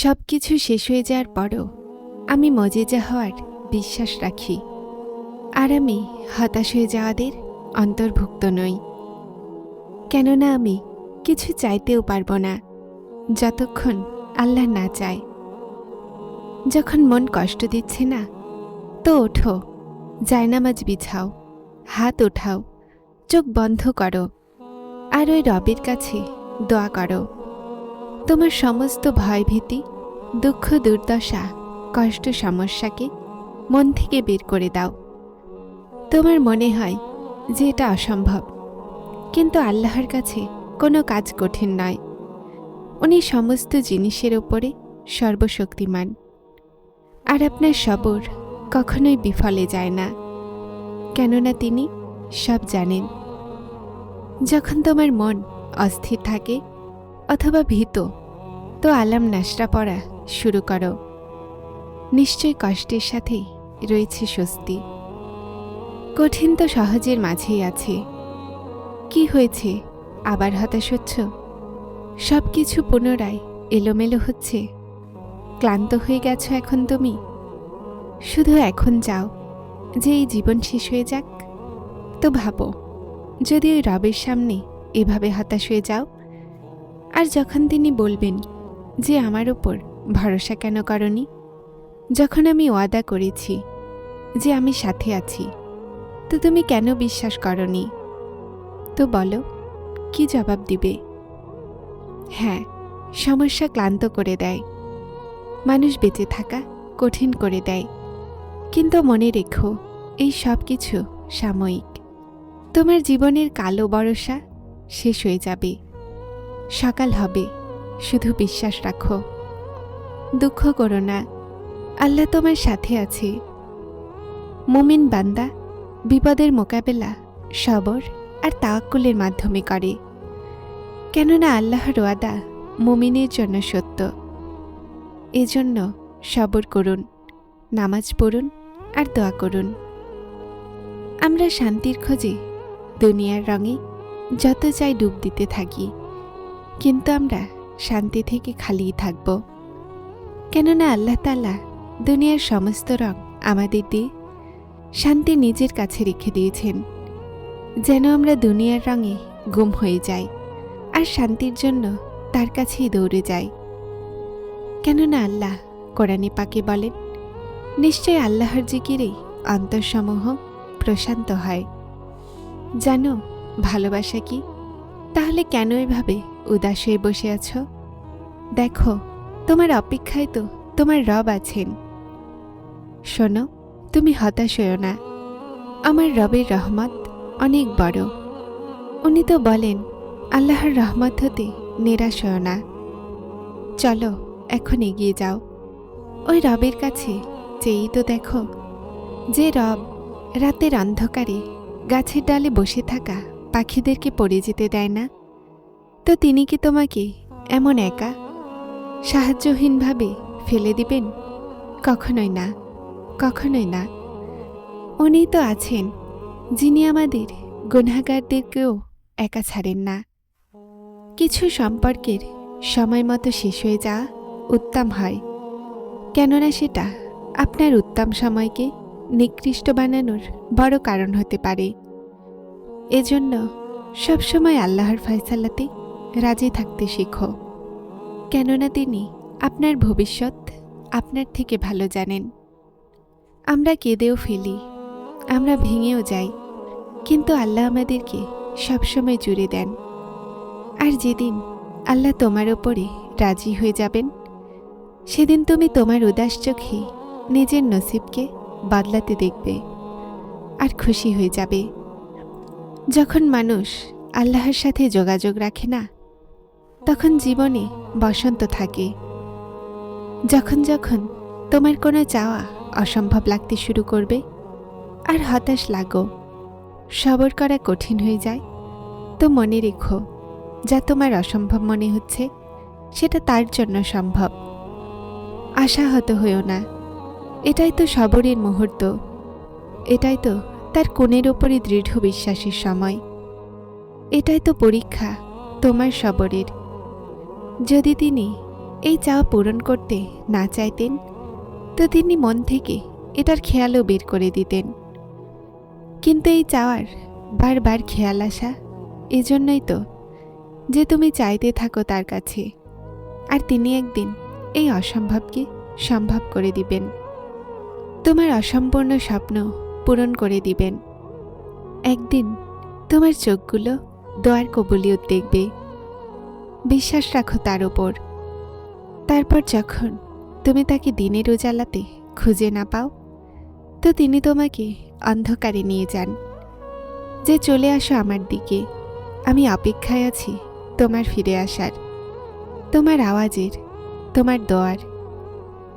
সব কিছু শেষ হয়ে যাওয়ার পরও আমি মজেজা হওয়ার বিশ্বাস রাখি। আর আমি হতাশ হয়ে যাওয়াদের অন্তর্ভুক্ত নই। কেননা আমি কিছু চাইতেও পারব না, যতক্ষণ আল্লাহ না চায়। যখন মন কষ্ট দিচ্ছে না, তো ওঠো, জায়নামাজ বিছাও, হাত ওঠাও, চোখ বন্ধ করো, আর ওই রবের কাছে দোয়া করো। তোমার সমস্ত ভয়ভীতি, দুঃখ, দুর্দশা, কষ্ট, সমস্যাকে মন থেকে বের করে দাও। তোমার মনে হয় যে এটা অসম্ভব, কিন্তু আল্লাহর কাছে কোনো কাজ কঠিন নয়। উনি সমস্ত জিনিসের ওপরে সর্বশক্তিমান। আর আপনার সবর কখনোই বিফলে যায় না, কেননা তিনি সব জানেন। যখন তোমার মন অস্থির থাকে অথবা ভীত, তো আলাম নাশরা পড়া শুরু করো। নিশ্চয় কষ্টের সাথেই রয়েছে স্বস্তি। কঠিন তো সহজের মাঝেই আছে। কি হয়েছে? আবার হতাশ হচ্ছ? সব কিছু পুনরায় এলোমেলো হচ্ছে। ক্লান্ত হয়ে গেছো এখন তুমি? শুধু এখন যাও যে এই জীবন শেষ হয়ে যাক। তো ভাবো, যদি ওই রবের সামনে এভাবে হতাশ হয়ে যাও আর যখন তিনি বলবেন যে আমার ওপর ভরসা কেন করনি? যখন আমি ওয়াদা করেছি যে আমি সাথে আছি, তো তুমি কেন বিশ্বাস করনি? তো বলো, কি জবাব দিবে? হ্যাঁ সমস্যা ক্লান্ত করে দেয়। মানুষ বেঁচে থাকা কঠিন করে দেয়। কিন্তু মনে রেখো, এই সব কিছু সাময়িক। তোমার জীবনের কালো বরসা শেষ হয়ে যাবে। সকাল হবে, শুধু বিশ্বাস রাখো। দুঃখ করো না, আল্লাহ তোমার সাথে আছে। মুমিন বান্দা বিপদের মোকাবেলা, সবর আর তাওয়াক্কুলের মাধ্যমে করে। কেননা আল্লাহর ওয়াদা মুমিনের জন্য সত্য। এজন্য সবর করুন, নামাজ পড়ুন আর দোয়া করুন। আমরা শান্তির খোঁজে দুনিয়ার রঙে যত চাই ডুব দিতে থাকি। কিন্তু আমরা শান্তি থেকে খালিই থাকব। কেননা আল্লাহ তালা দুনিয়ার সমস্ত রং আমাদের দিয়ে শান্তি নিজের কাছে রেখে দিয়েছেন, যেন আমরা দুনিয়ার রঙে গুম হয়ে যাই আর শান্তির জন্য তার কাছেই দৌড়ে যাই। কেননা আল্লাহ কোরআনে পাকে বলেন, নিশ্চয় আল্লাহর জিকিরেই অন্তরসমূহ প্রশান্ত হয়। জানো, ভালোবাসা কি? তাহলে কেন এভাবে উদাস হয়ে বসে আছো? দেখো, তোমার অপেক্ষায় তো তোমার রব আছেন। শোনো, তুমি হতাশ হও না। আমার রবের রহমত অনেক বড়। উনি তো বলেন, আল্লাহর রহমত হতে নিরাশ হও না। চলো, এখন এগিয়ে যাও। ওই রবের কাছে চেয়েই তো দেখো, যে রব রাতের অন্ধকারে গাছের ডালে বসে থাকা পাখিদেরকে পড়ে যেতে দেয় না। তো তিনি কি তোমাকে এমন একা সাহায্যহীনভাবে ফেলে দিবেন? কখনোই না কখনোই না। উনি তো আছেন, যিনি আমাদের গুনাগারদেরকেও একা ছাড়েন না। কিছু সম্পর্কের সময় মতো শেষ হয়ে যাওয়া উত্তম হয়। কেননা সেটা আপনার উত্তম সময়কে নিকৃষ্ট বানানোর বড় কারণ হতে পারে। এজন্য সবসময় আল্লাহর ফয়সালাতে রাজি থাকতে শিখো। কেননা তিনি আপনার ভবিষ্যৎ আপনার থেকে ভালো জানেন। আমরা কেঁদেও ফেলি, আমরা ভেঙেও যাই, কিন্তু আল্লাহ আমাদেরকে সবসময় জুড়ে দেন। আর যেদিন আল্লাহ তোমার ওপরে রাজি হয়ে যাবেন, সেদিন তুমি তোমার উদাস চোখে নিজের নসিবকে বাদলাতে দেখবে আর খুশি হয়ে যাবে। যখন মানুষ আল্লাহর সাথে যোগাযোগ রাখে না তখন জীবনে বসন্ত থাকে। যখন যখন তোমার কোনো চাওয়া অসম্ভব লাগতে শুরু করবে আর হতাশ লাগো। সবর করা কঠিন হয়ে যায়। তো মনে রেখো, যা তোমার অসম্ভব মনে হচ্ছে, সেটা তার জন্য সম্ভব। আশাহত হয়েও না। এটাই তো সবরের মুহূর্ত। এটাই তো তার কোণের ওপরে দৃঢ় বিশ্বাসের সময়। এটাই তো পরীক্ষা তোমার সবরের। যদি তিনি এই চাওয়া পূরণ করতে না চাইতেন, তো তিনি মন থেকে এটার খেয়ালও বের করে দিতেন। কিন্তু এই চাওয়ার বারবার খেয়াল আসা এজন্যই তো যে তুমি চাইতে থাকো তার কাছে, আর তিনি একদিন এই অসম্ভবকে সম্ভব করে দিবেন। তোমার অসম্পূর্ণ স্বপ্ন পূরণ করে দিবেন। একদিন তোমার চোখগুলো দোয়ার কবুলিয়ত দেখবে। বিশ্বাস রাখো তার ওপর তারপর যখন তুমি তাকে দিনের উজালাতে খুঁজে না পাও, তো তিনি তোমাকে অন্ধকারে নিয়ে যান। যে চলে আসো আমার দিকে, আমি অপেক্ষায় আছি তোমার ফিরে আসার। তোমার আওয়াজের, তোমার দোয়ার।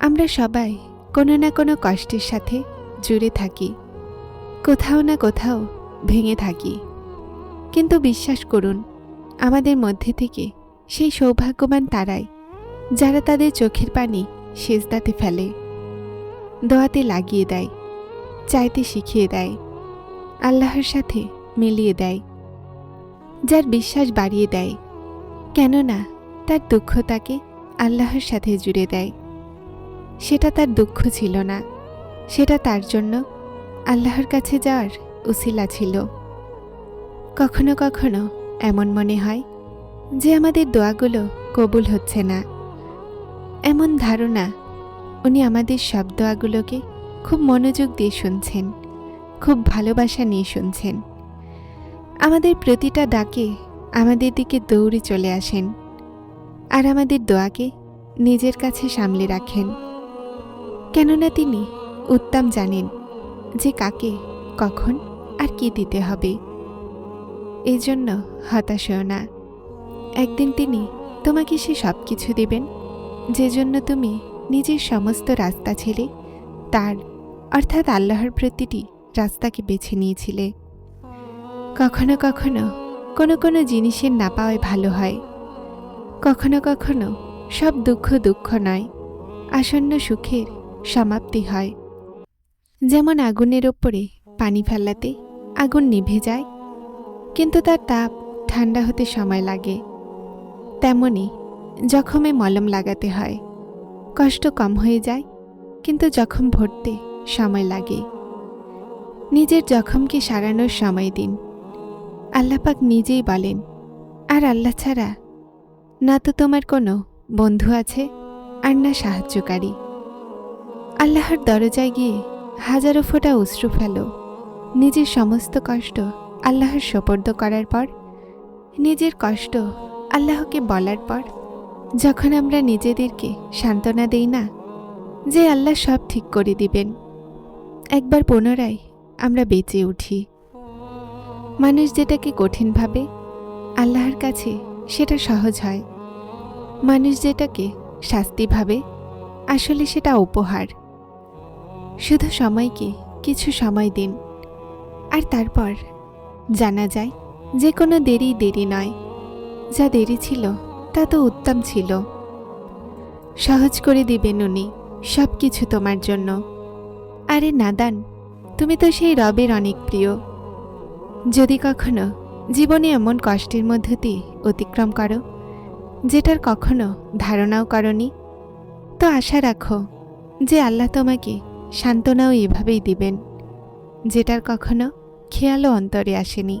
আমরা সবাই কোনো না কোনো কষ্টের সাথে জুড়ে থাকি, কোথাও না কোথাও ভেঙে থাকি। কিন্তু বিশ্বাস করুন, আমাদের মধ্যে থেকে সেই সৌভাগ্যবান তারাই, যারা তাদের চোখের পানি সেজদাতে ফেলে। দোয়াতে লাগিয়ে দেয়, চাইতে শিখিয়ে দেয়, আল্লাহর সাথে মিলিয়ে দেয়, যার বিশ্বাস বাড়িয়ে দেয়, কেননা তার দুঃখ তাকে আল্লাহর সাথে জুড়ে দেয়। সেটা তার দুঃখ ছিল না, সেটা তার জন্য আল্লাহর কাছে যাওয়ার উসিলা ছিল। কখনো কখনো এমন মনে হয় যে আমাদের দোয়াগুলো কবুল হচ্ছে না। এমন ধারণা উনি আমাদের সব দোয়াগুলোকে খুব মনোযোগ দিয়ে শুনছেন, খুব ভালোবাসা নিয়ে শুনছেন। আমাদের প্রতিটা ডাকে আমাদের দিকে দৌড়ে চলে আসেন আর আমাদের দোয়াকে নিজের কাছে সামলে রাখেন। কেননা তিনি উত্তম জানেন যে কাকে, কখন আর কি দিতে হবে। এই জন্য হতাশ না। একদিন তিনি তোমাকে সে সব কিছু দেবেন যে জন্য তুমি নিজের সমস্ত রাস্তা ছেড়ে তার, অর্থাৎ আল্লাহর প্রতিটি রাস্তাকে বেছে নিয়েছিলে। কখনো কখনো কোনো কোনো জিনিসের না পাওয়াই ভালো হয়। কখনো কখনো সব দুঃখ দুঃখ নয়, আসন্ন সুখের সমাপ্তি হয়। যেমন আগুনের ওপরে পানি ফেলাতে আগুন নিভে যায়, কিন্তু তার তাপ ঠান্ডা হতে সময় লাগে। তেমনি জখমে মলম লাগাতে হয়। কষ্ট কম হয়ে যায়, কিন্তু জখম ভরতে সময় লাগে। নিজের জখমকে সারানোর সময় দিন। আল্লাপাক নিজেই বলেন, আর আল্লাহ ছাড়া না তো তোমার কোনো বন্ধু আছে, আর না সাহায্যকারী। আল্লাহর দরজায় গিয়ে হাজারো ফোঁটা অশ্রু ফেলো। নিজের সমস্ত কষ্ট আল্লাহর সোপর্দ করার পর নিজের কষ্ট আল্লাহকে বলার পর, যখন আমরা নিজেদেরকে সান্ত্বনা দেই না, যে আল্লাহ সব ঠিক করে দিবেন, একবার পুনরায় আমরা বেঁচে উঠি। মানুষ যেটাকে কঠিন ভাবে, আল্লাহর কাছে সেটা সহজ হয়। মানুষ যেটাকে শাস্তি ভাবে, আসলে সেটা উপহার। শুধু সময়কে কিছু সময় দিন। আর তারপর জানা যায়, যে কোনো দেরি দেরি নয়। যা দেরি ছিল, তা তো উত্তম ছিল। সহজ করে দিবেন উনি সব কিছু তোমার জন্য। আরে নাদান, তুমি তো সেই রবের অনেক প্রিয়। যদি কখনো জীবনে এমন কষ্টের মধ্য দিয়ে অতিক্রম করো, যেটার কখনো ধারণাও করনি, তো আশা রাখো যে আল্লাহ তোমাকে সান্ত্বনাও এভাবেই দিবেন, যেটার কখনো খেয়ালও অন্তরে আসেনি।